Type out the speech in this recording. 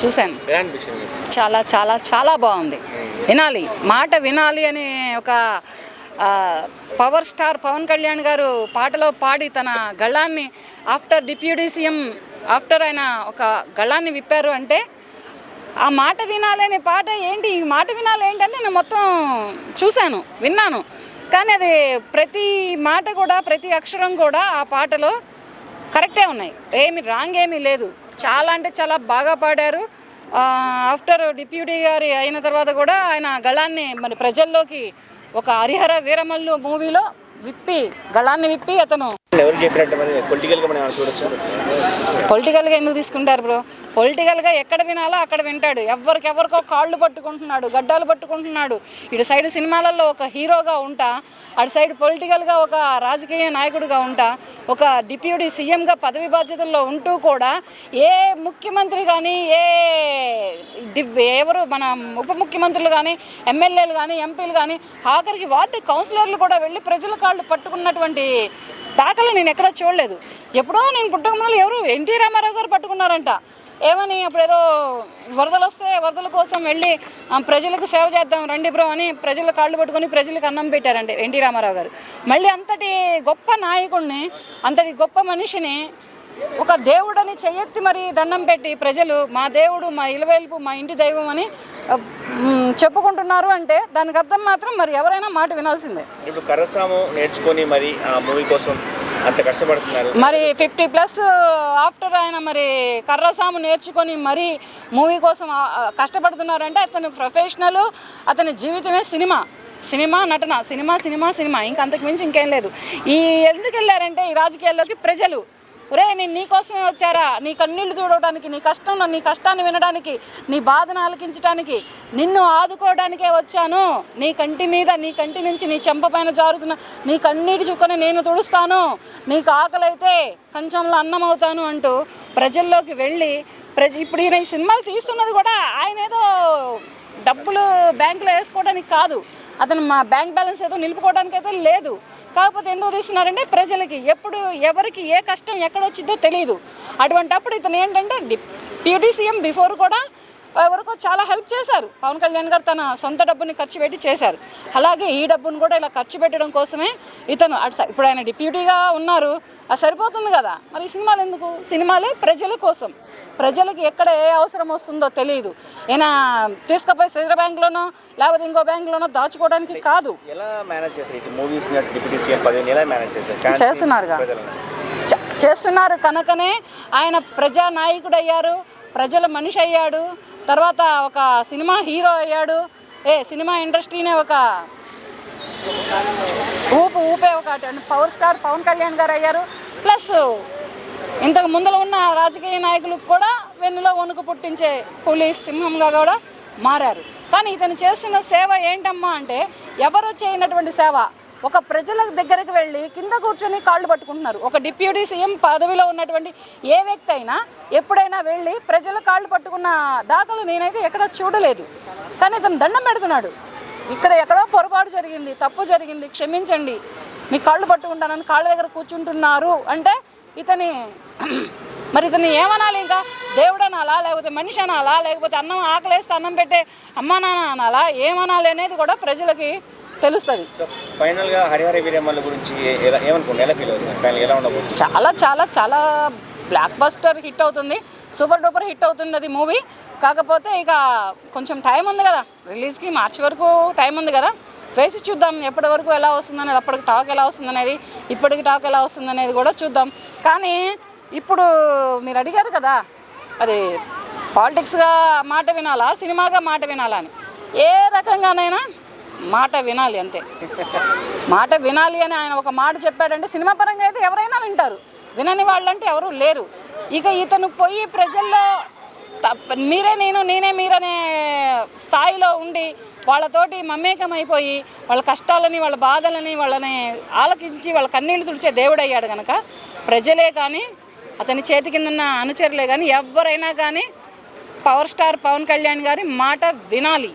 చూశాను? చాలా చాలా చాలా బాగుంది. వినాలి. మాట వినాలి అనే ఒక పవర్ స్టార్ పవన్ కళ్యాణ్ గారు పాటలో పాడి తన గళ్ళాన్ని ఆఫ్టర్ డిప్యూటీ సీఎం ఆఫ్టర్ ఆయన ఒక గళ్ళాన్ని విప్పారు అంటే ఆ మాట వినాలి అనే పాట ఏంటి? ఈ మాట వినాలి ఏంటంటే నేను మొత్తం చూశాను విన్నాను. కానీ అది ప్రతి మాట కూడా ప్రతి అక్షరం కూడా ఆ పాటలో కరెక్టే ఉన్నాయి. ఏమి రాంగ్ ఏమీ లేదు. చాలా అంటే చాలా బాగా పాడారు. ఆఫ్టర్ డిప్యూటీ గారి అయిన తర్వాత కూడా ఆయన గళాన్ని మరి ప్రజల్లోకి ఒక హరిహర వీరమల్లు మూవీలో విప్పి గళాన్ని విప్పి అతను ఎవరు చెప్పినట్టు పొలిటికల్గా మనం చూడొచ్చు పొలిటికల్గా ఎందుకు తీసుకుంటారు బ్రో? పొలిటికల్గా ఎక్కడ వినాలో అక్కడ వింటాడు. ఎవరికెవరికో కాళ్ళు పట్టుకుంటున్నాడు గడ్డాలు పట్టుకుంటున్నాడు. ఇటు సైడ్ సినిమాలలో ఒక హీరోగా ఉంటా అటు సైడ్ పొలిటికల్గా ఒక రాజకీయ నాయకుడిగా ఉంటా ఒక డిప్యూటీ సీఎంగా పదవి బాధ్యతల్లో ఉంటూ కూడా ఏ ముఖ్యమంత్రి కానీ ఏ డి- ఎవరు మన ఉప ముఖ్యమంత్రులు కానీ ఎమ్మెల్యేలు కానీ ఎంపీలు కానీ ఆఖరికి వార్డు కౌన్సిలర్లు కూడా వెళ్ళి ప్రజల కాళ్ళు పట్టుకున్నటువంటి దాఖలు నేను ఎక్కడ చూడలేదు. ఎప్పుడో నేను పుట్టక ముందు ఎవరు ఎన్టీ రామారావు గారు పట్టుకున్నారంట. ఏమని అప్పుడు ఏదో వరదలు వస్తే వరదల కోసం వెళ్ళి ప్రజలకు సేవ చేద్దాం రండి బ్రో అని ప్రజల కాళ్ళు పట్టుకొని ప్రజలకు అన్నం పెట్టారండి ఎన్టీ రామారావు గారు. మళ్ళీ అంతటి గొప్ప నాయకుడిని అంతటి గొప్ప మనిషిని ఒక దేవుడని చెయ్యెత్తి మరి దండం పెట్టి ప్రజలు మా దేవుడు మా ఇలవేల్పు మా ఇంటి దైవం అని చెప్పుకుంటున్నారు అంటే దానికి అర్థం మాత్రం మరి ఎవరైనా మాట వినాల్సిందే. ఇప్పుడు నేర్చుకొని మరి ఆ మూవీ కోసం అంత కష్టపడుతున్నారు. మరి ఫిఫ్టీ ప్లస్ ఆఫ్టర్ ఆయన మరి కర్రసాము నేర్చుకొని మరీ మూవీ కోసం కష్టపడుతున్నారంటే అతను ప్రొఫెషనల్ అతని జీవితమే సినిమా. సినిమా నటన సినిమా సినిమా సినిమా. ఇంకా అంతకు మించి ఇంకేం లేదు. ఈ ఎందుకు వెళ్ళారంటే ఈ రాజకీయాల్లోకి ప్రజలు. రే నేను నీకోసమే వచ్చారా? నీ కన్నీళ్ళు చూడటానికి నీ కష్టం నీ కష్టాన్ని వినడానికి నీ బాధను ఆలకించడానికి నిన్ను ఆదుకోవడానికే వచ్చాను. నీ కంటి మీద నీ కంటి నుంచి నీ చెంప పైన జారుతున్న నీ కన్నీటి చుక్కని నేను తుడుస్తాను. నీకు ఆకలైతే కంచంలో అన్నం అవుతాను అంటూ ప్రజల్లోకి వెళ్ళి ప్రజ ఇప్పుడు ఈయన ఈ సినిమాలు తీస్తున్నది కూడా ఆయన ఏదో డబ్బులు బ్యాంకులో వేసుకోవడానికి కాదు. అతను మా బ్యాంక్ బ్యాలెన్స్ ఏదో నిలుపుకోవడానికి అయితే లేదు. కాకపోతే ఎందుకు తీస్తున్నారంటే ప్రజలకి ఎప్పుడు ఎవరికి ఏ కష్టం ఎక్కడ వచ్చిందో తెలియదు అటువంటప్పుడు ఇతను ఏంటంటే డిప్యూటీ సీఎం బిఫోర్ కూడా ఎవరికో చాలా హెల్ప్ చేశారు. పవన్ కళ్యాణ్ గారు తన సొంత డబ్బుని ఖర్చు పెట్టి చేశారు. అలాగే ఈ డబ్బును కూడా ఇలా ఖర్చు పెట్టడం కోసమే ఇతను అటు ఇప్పుడు ఆయన డిప్యూటీగా ఉన్నారు. అది సరిపోతుంది కదా? మరి సినిమాలు ఎందుకు? సినిమాలే ప్రజల కోసం. ప్రజలకి ఎక్కడ ఏ అవసరం వస్తుందో తెలియదు ఈయన తీసుకుపోయి సెంట్రల్ బ్యాంక్లోనో లేకపోతే ఇంకో బ్యాంక్లోనో దాచుకోవడానికి కాదు. ఎలా మేనేజ్ చేశారు? ఈ మూవీస్ డిప్యూటీ సీఎం పదవిని ఎలా మేనేజ్ చేశారు? ఛాన్స్ చేస్తున్నారుగా. ప్రజలను. చ- చేస్తున్నారు కనుకనే ఆయన ప్రజా నాయకుడు అయ్యారు ప్రజల మనిషి అయ్యాడు. తర్వాత ఒక సినిమా హీరో అయ్యాడు. ఏ సినిమా ఇండస్ట్రీనే ఒక ఊపు ఊపే ఒక పవర్ స్టార్ పవన్ కళ్యాణ్ గారు అయ్యారు. ప్లస్ ఇంతకు ముందర ఉన్న రాజకీయ నాయకులకు కూడా వెన్నులో వణుకు పుట్టించే పులి సింహంగా కూడా మారారు. కానీ ఇతను చేస్తున్న సేవ ఏంటమ్మా అంటే ఎవరు చేయనటువంటి సేవ? ఒక ప్రజల దగ్గరకు వెళ్ళి కింద కూర్చొని కాళ్ళు పట్టుకుంటున్నారు. ఒక డిప్యూటీ సీఎం పదవిలో ఉన్నటువంటి ఏ వ్యక్తి అయినా ఎప్పుడైనా వెళ్ళి ప్రజల కాళ్ళు పట్టుకున్న దాఖలు నేనైతే ఎక్కడ చూడలేదు. కానీ ఇతను దండం పెడుతున్నాడు. ఇక్కడ ఎక్కడో పొరపాటు జరిగింది తప్పు జరిగింది క్షమించండి. మీ కాళ్ళు పట్టుకుంటానని కాళ్ళ దగ్గర కూర్చుంటున్నారు అంటే ఇతని మరి ఇతను ఏమనాలి ఇంకా? దేవుడు అనాలా లేకపోతే మనిషి అనాలా లేకపోతే అన్నం ఆకలేస్తే అన్నం పెట్టే అమ్మా నాన్న అనాలా? ఏమనాలి అనేది కూడా ప్రజలకి తెలుస్తుంది. హరిహర గురించి ఎలా ఫీల్ అవుతుంది? ఎలా ఉండబోతుంది? చాలా చాలా చాలా బ్లాక్ బస్టర్ హిట్ అవుతుంది. సూపర్ డూపర్ హిట్ అవుతుంది అది మూవీ కాకపోతే ఇక కొంచెం టైం ఉంది కదా. రిలీజ్కి మార్చి వరకు టైం ఉంది కదా. వేసి చూద్దాం ఎప్పటి వరకు ఎలా వస్తుందనేది అప్పటికి టాక్ ఎలా వస్తుందనేది ఇప్పటికి టాక్ ఎలా వస్తుందనేది కూడా చూద్దాం. కానీ ఇప్పుడు మీరు అడిగారు కదా అది పాలిటిక్స్గా మాట వినాలా సినిమాగా మాట వినాలా అని. ఏ రకంగానైనా మాట వినాలి అంతే. మాట వినాలి అని ఆయన ఒక మాట చెప్పాడంటే సినిమా పరంగా అయితే ఎవరైనా వింటారు. వినని వాళ్ళంటే ఎవరు లేరు. ఇక ఇతను పోయి ప్రజల్లో తప్ప- మీరే నేను నేనే మీరనే స్థాయిలో ఉండి వాళ్ళతోటి మమేకం అయిపోయి వాళ్ళ కష్టాలని వాళ్ళ బాధలని వాళ్ళని ఆలకించి వాళ్ళ కన్నీళ్ళు తుడిచే దేవుడయ్యాడు కనుక ప్రజలే కానీ అతని చేతి కిందన్న అనుచరులే కానీ ఎవరైనా కానీ పవర్ స్టార్ పవన్ కళ్యాణ్ గారి మాట వినాలి.